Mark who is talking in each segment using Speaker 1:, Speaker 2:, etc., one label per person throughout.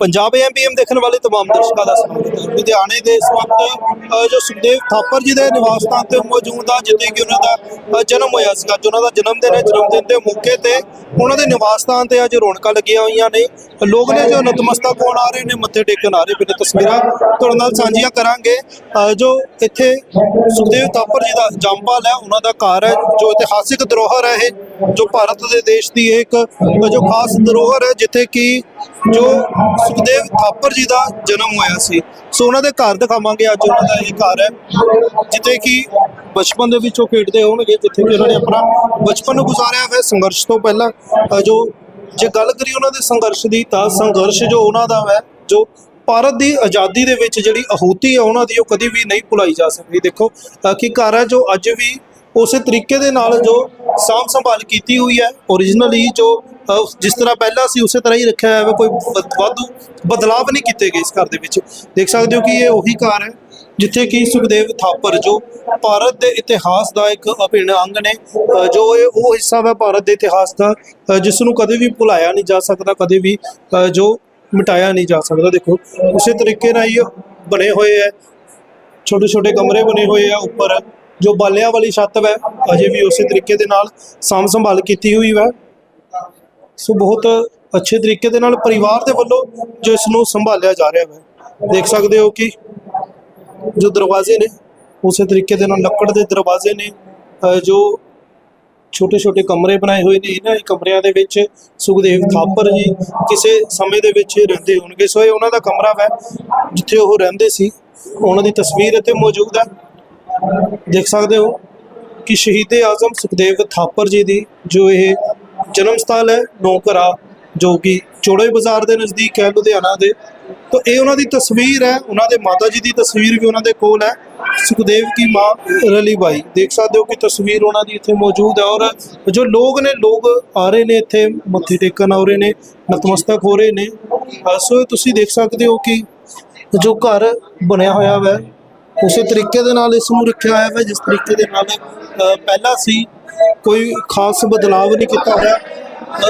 Speaker 1: ਪੰਜਾਬ ਐਮਪੀਐਮ ਦੇਖਣ ਵਾਲੇ तमाम ਦਰਸ਼ਕਾਂ ਦਾ ਸਵਾਗਤ ਹੈ ਲੁਧਿਆਣੇ ਦੇ ਇਸ ਵਕਤ ਅ, ਜੋ ਸੁਖਦੇਵ ਥਾਪਰ ਜੀ ਦੇ ਨਿਵਾਸ ਸਥਾਨ ਤੇ ਮੌਜੂਦ ਆ ਜਿੱਥੇ ਕਿ ਉਹਨਾਂ ਦਾ ਅ, ਜਨਮ ਹੋਇਆ ਸੀਗਾ ਜੋ ਉਹਨਾਂ ਦਾ ਜਨਮ ਦਿਨ ਹੈ ਜਨਮ ਦਿਨ ਦੇ ਮੌਕੇ ਤੇ ਉਹਨਾਂ ਦੇ ਨਿਵਾਸ ਸਥਾਨ ਤੇ ਅੱਜ ਰੌਣਕਾਂ ਲੱਗੀਆਂ ਹੋਈਆਂ ਨੇ ਲੋਕ ਨੇ ਜੋ ਨਤਮਸਤਕ ਹੋਣ ਆ ਰਹੇ ਨੇ ਮੱਥੇ ਟੇਕਣ ਆ ਰਹੇ ਨੇ ਤਸਵੀਰਾਂ ਤੁਹਾਡੇ ਨਾਲ ਸਾਂਝੀਆਂ ਕਰਾਂਗੇ ਅ, ਜੋ ਇੱਥੇ ਸੁਖਦੇਵ ਥਾਪਰ ਜੀ ਦਾ ਜੰਮਪਲ ਹੈ ਉਹਨਾਂ ਦਾ ਘਰ ਹੈ ਜੋ ਇਤਿਹਾਸਿਕ ਧਰੋਹਰ ਹੈ ਇਹ ਜੋ ਭਾਰਤ ਦੇ ਦੇਸ਼ ਦੀ ਇਹ ਇੱਕ ਅ, ਜੋ ਖਾਸ ਧਰੋਹਰ ਹੈ ਜਿੱਥੇ ਕਿ ਜੋ ਸੁਖਦੇਵ ਥਾਪਰ ਜੀ ਦਾ ਜਨਮ ਹੋਇਆ ਸੀ। ਸੋ ਉਹਨਾਂ ਦੇ ਘਰ ਦਿਖਾਵਾਂਗੇ ਅੱਜ ਉਹਨਾਂ ਦਾ ਇਹ ਘਰ ਹੈ। ਜਿੱਥੇ ਕਿ ਬਚਪਨ ਦੇ ਵਿੱਚ ਉਹ ਖੇਡਦੇ ਹੋਣਗੇ, ਜਿੱਥੇ ਕਿ ਉਹਨਾਂ ਨੇ ਆਪਣਾ ਬਚਪਨ ਨੂੰ ਗੁਜ਼ਾਰਿਆ ਹੋਇਆ ਸੰਘਰਸ਼ ਤੋਂ ਪਹਿਲਾਂ। ਜੋ ਜੇ ਗੱਲ ਕਰੀ ਉਹਨਾਂ ਦੇ ਸੰਘਰਸ਼ ਦੀ, ਤਾਂ ਸੰਘਰਸ਼ ਜੋ ਉਹਨਾਂ ਦਾ ਹੈ, ਜੋ ਭਾਰਤ ਦੀ ਆਜ਼ਾਦੀ ਦੇ ਵਿੱਚ ਜਿਹੜੀ ਆਹੂਤੀ ਹੈ, ਉਹਨਾਂ ਦੀ ਉਹ ਕਦੀ ਵੀ ਨਹੀਂ ਭੁਲਾਈ ਜਾ ਸਕਦੀ। ਦੇਖੋ ਕਿ ਘਰ ਹੈ ਜੋ ਅੱਜ ਵੀ ਉਸੇ ਤਰੀਕੇ ਦੇ ਨਾਲ ਜੋ ਸਾਂਭ ਸੰਭਾਲ ਕੀਤੀ ਹੋਈ ਹੈ ਓਰੀਜਨਲੀ ਜੋ ਜਿਸ ਤਰ੍ਹਾਂ ਪਹਿਲਾਂ ਸੀ, ਉਸੇ ਤਰ੍ਹਾਂ ਹੀ ਰੱਖਿਆ ਹੋਇਆ ਹੈ ਕੋਈ ਵਾਧੂ ਬਦਲਾਵ ਨਹੀਂ ਕੀਤੇ ਗਏ ਇਸ ਘਰ ਦੇ ਵਿੱਚ। ਦੇਖ ਸਕਦੇ ਹੋ ਕਿ ਇਹ ਉਹੀ ਘਰ ਹੈ, ਜਿੱਥੇ ਕਿ ਸੁਖਦੇਵ ਥਾਪਰ, ਜੋ ਭਾਰਤ ਦੇ ਇਤਿਹਾਸ ਦਾ ਇੱਕ ਅਭਿੰਨ ਅੰਗ ਨੇ ਜੋ ਇਹ ਉਹ ਹਿੱਸਾ ਹੈ ਭਾਰਤ ਦੇ ਇਤਿਹਾਸ ਦਾ ਜਿਸ ਨੂੰ ਕਦੇ ਵੀ ਭੁਲਾਇਆ ਨਹੀਂ ਜਾ ਸਕਦਾ, ਕਦੇ ਵੀ ਜੋ ਮਿਟਾਇਆ ਨਹੀਂ ਜਾ ਸਕਦਾ। ਦੇਖੋ, ਉਸੇ ਤਰੀਕੇ ਨਾਲ ਹੀ ਬਣੇ ਹੋਏ ਹੈ। ਛੋਟੇ ਛੋਟੇ ਕਮਰੇ ਬਣੇ ਹੋਏ ਆ ਉੱਪਰ, ਜੋ ਬਾਲਿਆਂ ਵਾਲੀ ਛੱਤ ਹੈ ਅਜੇ ਵੀ ਉਸੇ ਤਰੀਕੇ ਦੇ ਨਾਲ ਸਾਂਭ ਸੰਭਾਲ ਕੀਤੀ ਹੋਈ ਹੈ ਸੋ ਬਹੁਤ ਅੱਛੇ ਤਰੀਕੇ ਦੇ ਨਾਲ ਪਰਿਵਾਰ ਦੇ ਵੱਲੋਂ ਜੋ ਇਸ ਨੂੰ ਸੰਭਾਲਿਆ ਜਾ ਰਿਹਾ ਹੈ। ਦੇਖ ਸਕਦੇ ਹੋ ਕਿ ਜੋ ਦਰਵਾਜ਼ੇ ਨੇ, ਉਸੇ ਤਰੀਕੇ ਦੇ ਨਾਲ ਲੱਕੜ ਦੇ ਦਰਵਾਜ਼ੇ ਨੇ ਜੋ ਛੋਟੇ ਛੋਟੇ ਕਮਰੇ ਬਣਾਏ ਹੋਏ ਨੇ, ਇਹਨਾਂ ਕਮਰਿਆਂ ਦੇ ਵਿੱਚ ਸੁਖਦੇਵ ਥਾਪਰ ਜੀ ਕਿਸੇ ਸਮੇਂ ਦੇ ਵਿੱਚ ਰਹਿੰਦੇ ਹੋਣਗੇ। ਸੋ ਇਹ ਉਹਨਾਂ ਦਾ ਕਮਰਾ ਹੈ ਜਿੱਥੇ ਉਹ ਰਹਿੰਦੇ ਸੀ। ਉਹਨਾਂ ਦੀ ਤਸਵੀਰ ਇੱਥੇ ਮੌਜੂਦ ਹੈ। ਦੇਖ ਸਕਦੇ ਹੋ ਕਿ ਸ਼ਹੀਦ ਆਜ਼ਮ ਸੁਖਦੇਵ ਥਾਪਰ ਜੀ ਦੀ ਜੋ ਇਹ ਜਨਮ ਸਥਲ ਹੈ, ਨੌਕਰਾ ਜੋ ਕਿ ਚੋੜੇ ਬਾਜ਼ਾਰ ਦੇ ਨਜ਼ਦੀਕ ਹੈ, ਲੁਧਿਆਣਾ ਦੇ। ਤਾਂ ਇਹ ਉਹਨਾਂ ਦੀ ਤਸਵੀਰ ਹੈ, ਉਹਨਾਂ ਦੇ ਮਾਤਾ ਜੀ ਦੀ ਤਸਵੀਰ ਵੀ ਉਹਨਾਂ ਦੇ ਕੋਲ ਹੈ। ਸੁਖਦੇਵ ਕੀ ਮਾਂ, ਰਲੀ ਬਾਈ। ਦੇਖ ਸਕਦੇ ਹੋ ਕਿ ਤਸਵੀਰ ਉਹਨਾਂ ਦੀ ਇੱਥੇ ਮੌਜੂਦ ਹੈ ਔਰ ਜੋ ਲੋਕ ਨੇ, ਲੋਕ ਆ ਰਹੇ ਨੇ ਇੱਥੇ, ਮੱਥੇ ਟੇਕਣ ਆ ਰਹੇ ਨੇ, ਨਤਮਸਤਕ ਹੋ ਰਹੇ ਨੇ। ਸੋ ਤੁਸੀਂ ਦੇਖ ਸਕਦੇ ਹੋ ਕਿ ਜੋ ਘਰ ਬਣਿਆ ਹੋਇਆ ਹੈ ਉਸੇ ਤਰੀਕੇ ਦੇ ਨਾਲ ਇਸ ਨੂੰ ਰੱਖਿਆ ਹੋਇਆ ਹੈ ਜਿਸ ਤਰੀਕੇ ਦੇ ਨਾਲ ਪਹਿਲਾਂ ਸੀ ਕੋਈ ਖਾਸ ਬਦਲਾਵ ਨਹੀਂ ਕੀਤਾ ਹੋਇਆ।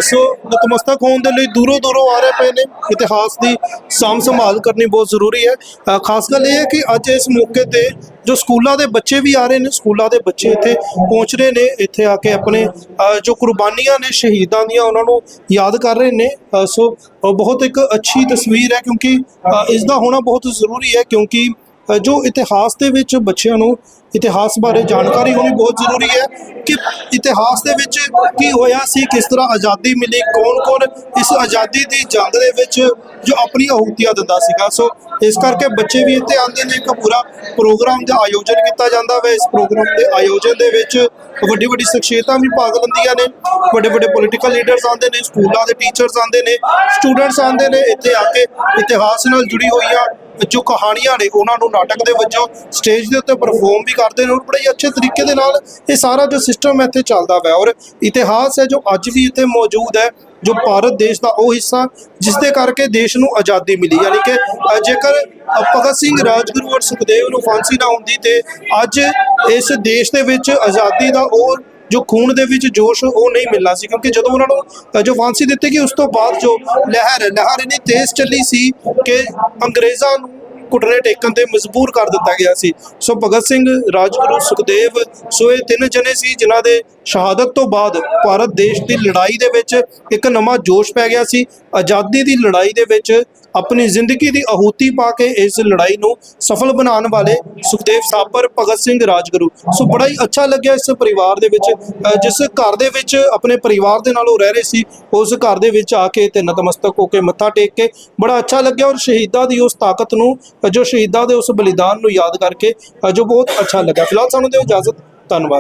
Speaker 1: ਸੋ ਨਤਮਸਤਕ ਹੋਣ ਦੇ ਲਈ ਦੂਰੋਂ ਦੂਰੋਂ ਆ ਰਹੇ ਪਏ ਨੇ। ਇਤਿਹਾਸ ਦੀ ਸਾਂਭ ਸੰਭਾਲ ਕਰਨੀ ਬਹੁਤ ਜ਼ਰੂਰੀ ਹੈ। ਖਾਸ ਗੱਲ ਇਹ ਹੈ ਕਿ ਅੱਜ ਇਸ ਮੌਕੇ ਤੇ ਜੋ ਸਕੂਲਾਂ ਦੇ ਬੱਚੇ ਵੀ ਆ ਰਹੇ ਨੇ ਸਕੂਲਾਂ ਦੇ ਬੱਚੇ ਇੱਥੇ ਪਹੁੰਚ ਰਹੇ ਨੇ। ਇੱਥੇ ਆ ਕੇ ਆਪਣੇ ਜੋ ਕੁਰਬਾਨੀਆਂ ਨੇ ਸ਼ਹੀਦਾਂ ਦੀਆਂ ਉਹਨਾਂ ਨੂੰ ਯਾਦ ਕਰ ਰਹੇ ਨੇ। ਸੋ ਬਹੁਤ ਇੱਕ ਅੱਛੀ ਤਸਵੀਰ ਹੈ ਕਿਉਂਕਿ ਅ, ਇਸ ਦਾ ਹੋਣਾ ਬਹੁਤ ਜ਼ਰੂਰੀ ਹੈ ਕਿਉਂਕਿ ਜੋ ਇਤਿਹਾਸ ਦੇ ਵਿੱਚ ਬੱਚਿਆਂ ਨੂੰ ਇਤਿਹਾਸ ਬਾਰੇ ਜਾਣਕਾਰੀ ਹੋਣੀ ਬਹੁਤ ਜ਼ਰੂਰੀ ਹੈ ਕਿ ਇਤਿਹਾਸ ਦੇ ਵਿੱਚ ਕੀ ਹੋਇਆ ਸੀ, ਕਿਸ ਤਰ੍ਹਾਂ ਆਜ਼ਾਦੀ ਮਿਲੀ, ਕੌਣ-ਕੌਣ ਇਸ ਆਜ਼ਾਦੀ ਦੀ ਜੰਗ ਦੇ ਵਿੱਚ ਜੋ ਆਪਣੀ ਆਹੂਤੀਆਂ ਦਿੰਦਾ ਸੀਗਾ। ਸੋ ਇਸ ਕਰਕੇ ਬੱਚੇ ਵੀ ਇੱਥੇ ਆਉਂਦੇ ਨੇ ਇੱਕ ਪੂਰਾ ਪ੍ਰੋਗਰਾਮ ਦਾ ਆਯੋਜਨ ਕੀਤਾ ਜਾਂਦਾ ਵਾ। ਇਸ ਪ੍ਰੋਗਰਾਮ ਦੇ ਆਯੋਜਨ ਦੇ ਵਿੱਚ ਵੱਡੀ ਵੱਡੀ ਸ਼ਖਸੀਅਤਾਂ ਵੀ ਭਾਗ ਲੈਂਦੀਆਂ ਨੇ। ਵੱਡੇ ਵੱਡੇ ਪੋਲੀਟੀਕਲ ਲੀਡਰਸ ਆਉਂਦੇ ਨੇ, ਸਕੂਲਾਂ ਦੇ ਟੀਚਰਸ ਆਉਂਦੇ ਨੇ ਸਟੂਡੈਂਟਸ ਆਉਂਦੇ ਨੇ। ਇੱਥੇ ਆ ਕੇ ਇਤਿਹਾਸ ਨਾਲ ਜੁੜੀ ਹੋਈਆਂ ਜੋ ਕਹਾਣੀਆਂ ਨੇ, ਉਹਨਾਂ ਨੂੰ ਨਾਟਕ ਦੇ ਵਜੋਂ ਸਟੇਜ ਦੇ ਉੱਤੇ ਪਰਫਾਰਮ ਵੀ ਕਰਦੇ ਨੇ ਔਰ ਬੜੇ ਅੱਛੇ ਤਰੀਕੇ ਦੇ ਨਾਲ ਇਹ ਸਾਰਾ ਜੋ ਸਿਸਟਮ ਇੱਥੇ ਚੱਲਦਾ ਹੈ ਔਰ ਇਤਿਹਾਸ ਹੈ ਜੋ ਅੱਜ ਵੀ ਇੱਥੇ ਮੌਜੂਦ ਹੈ, ਜੋ ਭਾਰਤ ਦੇਸ਼ ਦਾ ਉਹ ਹਿੱਸਾ ਜਿਸ ਦੇ ਕਰਕੇ ਦੇਸ਼ ਨੂੰ ਆਜ਼ਾਦੀ ਮਿਲੀ। ਯਾਨੀ ਕਿ ਜੇਕਰ ਭਗਤ ਸਿੰਘ, ਰਾਜਗੁਰੂ ਔਰ ਸੁਖਦੇਵ ਨੂੰ ਫਾਂਸੀ ਨਾ ਹੁੰਦੀ ਤੇ ਅੱਜ ਇਸ ਦੇਸ਼ ਦੇ ਵਿੱਚ ਆਜ਼ਾਦੀ ਦਾ ਉਹ ਜੋ ਖੂਨ ਦੇ ਵਿੱਚ ਜੋਸ਼ ਉਹ ਨਹੀਂ ਮਿਲਣਾ ਸੀ, ਕਿਉਂਕਿ ਜਦੋਂ ਉਹਨਾਂ ਨੂੰ ਜੋ ਫਾਂਸੀ ਦਿੱਤੀ ਗਈ, ਉਸ ਤੋਂ ਬਾਅਦ ਜੋ ਲਹਿਰ ਲਹਿਰ ਇੰਨੀ ਤੇਜ਼ ਚੱਲੀ ਸੀ ਕਿ ਅੰਗਰੇਜ਼ਾਂ ਨੂੰ ਘੁਟਨੇ ਟੇਕਣ ਤੇ ਮਜਬੂਰ ਕਰ ਦਿੱਤਾ ਗਿਆ ਸੀ। ਸੋ ਭਗਤ ਸਿੰਘ, ਰਾਜਗੁਰੂ, ਸੁਖਦੇਵ ਸੋ ਇਹ ਤਿੰਨ ਜਣੇ ਸੀ, ਜਿਨ੍ਹਾਂ ਦੇ ਸ਼ਹਾਦਤ ਤੋਂ ਬਾਅਦ ਭਾਰਤ ਦੇਸ਼ ਦੀ ਲੜਾਈ ਦੇ ਵਿੱਚ ਇੱਕ ਨਵਾਂ ਜੋਸ਼ ਪੈ ਗਿਆ ਸੀ। ਆਜ਼ਾਦੀ ਦੀ ਲੜਾਈ ਦੇ ਵਿੱਚ ਆਪਣੀ ਜ਼ਿੰਦਗੀ ਦੀ ਆਹੂਤੀ ਪਾ ਕੇ ਇਸ ਲੜਾਈ ਨੂੰ ਸਫਲ ਬਣਾਉਣ ਵਾਲੇ ਸੁਖਦੇਵ ਸਾਪਰ ਭਗਤ ਸਿੰਘ, ਰਾਜਗੁਰੂ। ਸੋ ਬੜਾ ਹੀ ਅੱਛਾ ਲੱਗਿਆ ਇਸ ਪਰਿਵਾਰ ਦੇ ਵਿੱਚ। ਜਿਸ ਘਰ ਦੇ ਵਿੱਚ ਆਪਣੇ ਪਰਿਵਾਰ ਦੇ ਨਾਲ ਉਹ ਰਹਿ ਰਹੇ ਸੀ, ਉਸ ਘਰ ਦੇ ਵਿੱਚ ਆ ਕੇ ਤੇ ਨਤਮਸਤਕ ਹੋ ਕੇ ਮੱਥਾ ਟੇਕ ਕੇ ਬੜਾ ਅੱਛਾ ਲੱਗਿਆ ਔਰ ਸ਼ਹੀਦਾਂ ਦੀ ਉਸ ਤਾਕਤ ਨੂੰ ਜੋ ਸ਼ਹੀਦਾਂ ਦੇ ਉਸ ਬਲੀਦਾਨ ਨੂੰ ਯਾਦ ਕਰਕੇ ਅ, ਜੋ ਬਹੁਤ ਅੱਛਾ ਲੱਗਾ। ਫਿਲਹਾਲ ਸਾਨੂੰ ਦਿਓ ਇਜਾਜ਼ਤ। ਧੰਨਵਾਦ।